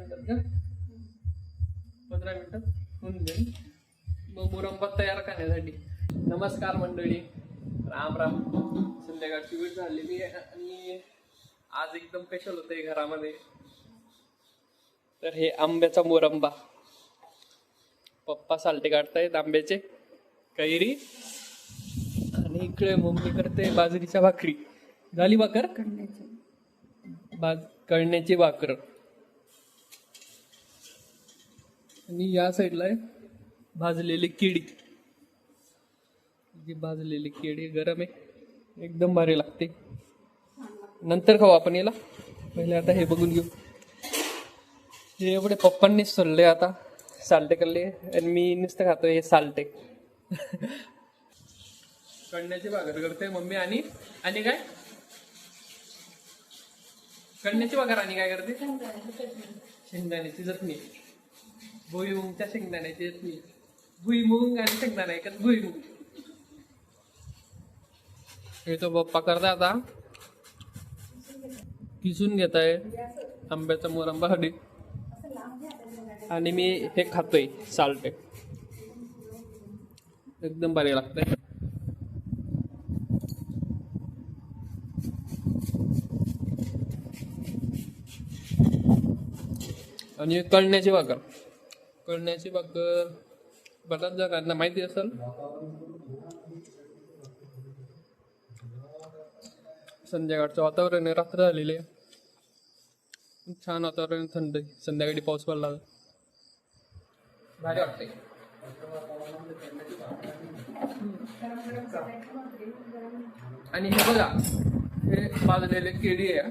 पंधरा मिनिटात होऊन जाईल. मग मुरंबा तयार करण्यासाठी. नमस्कार मंडळी. राम राम. संध्याकाळची वेळ झालेली आहे आणि आज एकदम स्पेशल होतंय घरामध्ये. तर हे आंब्याचा मुरंबा. पप्पा सालटे काढतायत आंब्याचे. कैरी. आणि इकडे मम्मी करते बाजरीच्या भाकरी. झाली भाकर? बाज कळण्याची भाकर. आणि या साईडला आहे. भाजलेली केळी जी भाजलेली केळी गरम आहे. एकदम भारी लागते. नंतर खाऊ आपण याला. पहिले आता हे बघून घेऊ. हे एवढे पप्पांनीच सोडले आता. साल्टे करले आणि मी नुसतं खातोय हे साल्टे. कण्याची भाकर करते मम्मी आणि आणि काय? कण्याची भाकर आणि काय करते? शेंगदाण्याची चटणी. भुईमुंगच्या शेंगदाण्याची चटणी भुईमुंग आणि शेंगदाणा एकच भुईमुंग. हे तो बाप्पा करता आता. किसून घेत आहे आंब्याचा मोरंबा हडी आणि मी हे खातोय साल्ट. एकदम भारी लागतंय. आणि कळण्याची भाकर कळण्याची भाकर बऱ्याच जणांना माहिती असेल. संध्याकाळचं वातावरण आहे. रात्र झालेली आहे. छान वातावरण थंड संध्याकाळी पाऊस पडला भारी वाटते आणि हे बघा हे पाजलेले केळी आहे.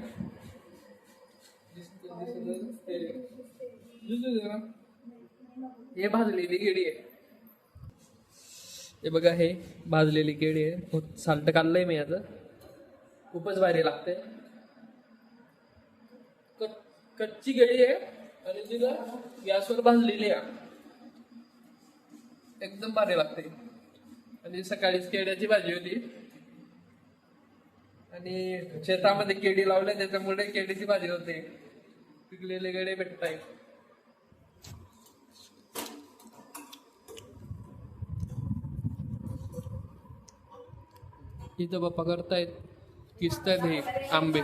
हे भाजलेली केळी आहे. हे बघा हे भाजलेली केळी आहे. हो, खूप साल्ट काढलंय मी याचं खूपच भारी लागते. कच्ची केळी आहे आणि तिला गॅसवर भाजलेली आहे. एकदम भारी लागते. आणि सकाळीच केळ्याची भाजी होती. आणि शेतामध्ये केळी लावल्या त्याच्यामुळे केळीची भाजी होते. पिकलेले गडे भेटतायत. इथं बाप्पा करतायत किसतायत हे आंबे.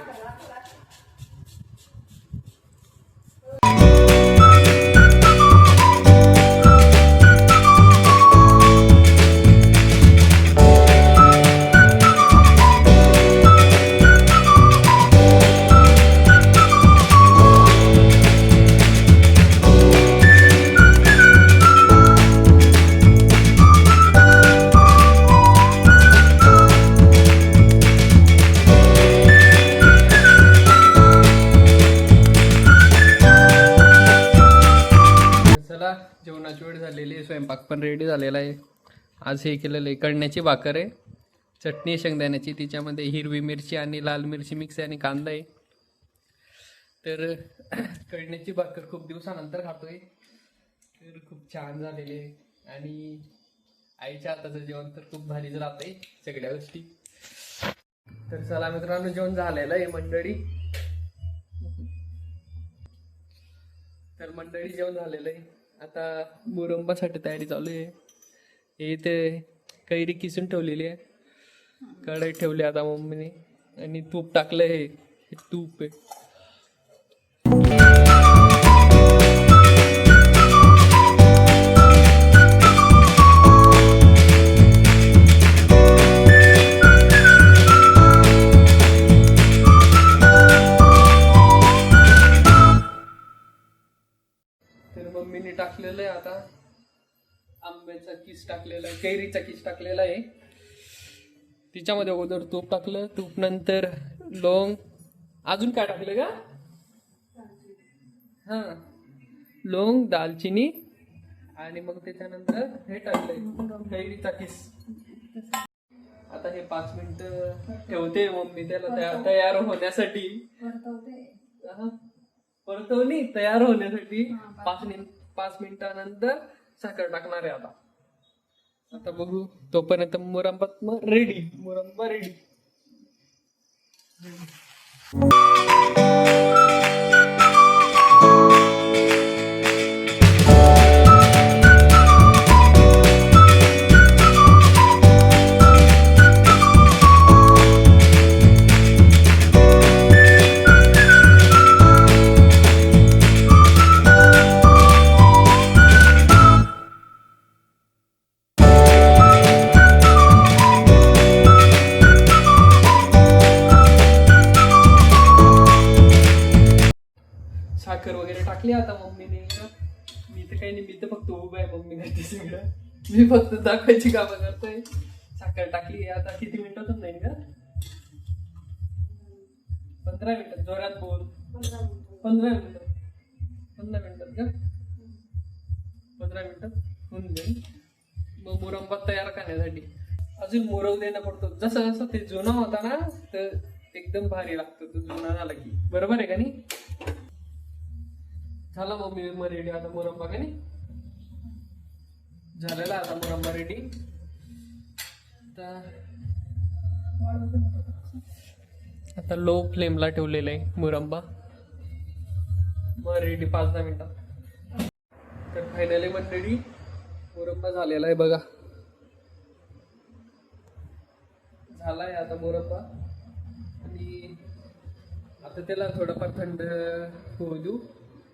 स्वयंपाक पण रेडी झालेला आहे. आज हे केलेलं आहे कळण्याची भाकर आहे. चटणी शेंगदाण्याची तिच्यामध्ये हिरवी मिरची आणि लाल मिरची मिक्स आहे आणि कांदा आहे. तर कळण्याची भाकर खूप दिवसानंतर खातोय. तर खूप छान झालेली आहे. आणि आईच्या हाताचं जेवण तर खूप भारीच राहतंय सगळ्या गोष्टी. तर चला मित्रांनो जेवण झालेलं आहे मंडळी. तर मंडळी जेवण झालेलं आहे. आता मुरंबासाठी तयारी चालू आहे. हे इथे कैरी किसून ठेवलेली आहे. कढई ठेवली आता मम्मीने. आणि तूप टाकलं हे तूप आहे. तर मम्मीने टाकलेलं आहे आता. आंब्याचा किस टाकलेला आहे कैरीचा किस टाकलेला आहे. तिच्यामध्ये अगोदर तूप टाकलं तूप नंतर लोंग अजून काय टाकलं का हा. लोंग दालचिनी आणि मग त्याच्यानंतर हे टाकलंय कैरीचा किस. आता हे पाच मिनिट ठेवते मम्मी त्याला तया- तयार होण्यासाठी. हा. परतवणी तयार होण्यासाठी पाच मिनिट. पाच मिनिटानंतर साखर टाकणार आहे आता. आता बघू तोपर्यंत मुरंबा रेडी मुरंबा रेडी माहिती सगळं मी फक्त दाखवायची कामं करतोय. साखर टाकली आता किती मिनिटातच नाही का पंधरा मिनिटात जोरात बोल. पंधरा मिनिटात पंधरा मिनिटात का पंधरा मिनिटात होऊन जाईल मग मोरंबा तयार करण्यासाठी. अजून मोरव देणं पडतो. जसं जसं ते जुना होता ना तर एकदम भारी लागतो तो जुना झाला की. बरोबर आहे का नाही? झाला मग मग रेडी आता मोरंबा का नाही? झालेला आता मुरंबा रेडी आता लो फ्लेमला ठेवलेलं आहे मुरंबा. मग रेडी पाच दहा मिनिटात तर फायनली मंडळी मुरंबा झालेला आहे बघा. झालाय आता मुरंबा. आणि आता त्याला थोडंफार थंड होऊ देऊ.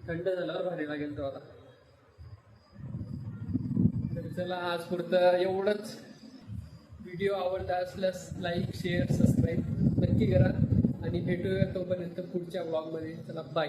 थंड झाल्यावर भारी लागेल तो आता. चला आज पुरतं एवढंच. व्हिडिओ आवडला असल्यास लाईक शेअर सबस्क्राईब नक्की करा. आणि भेटूया तोपर्यंत पुढच्या ब्लॉगमध्ये चला बाय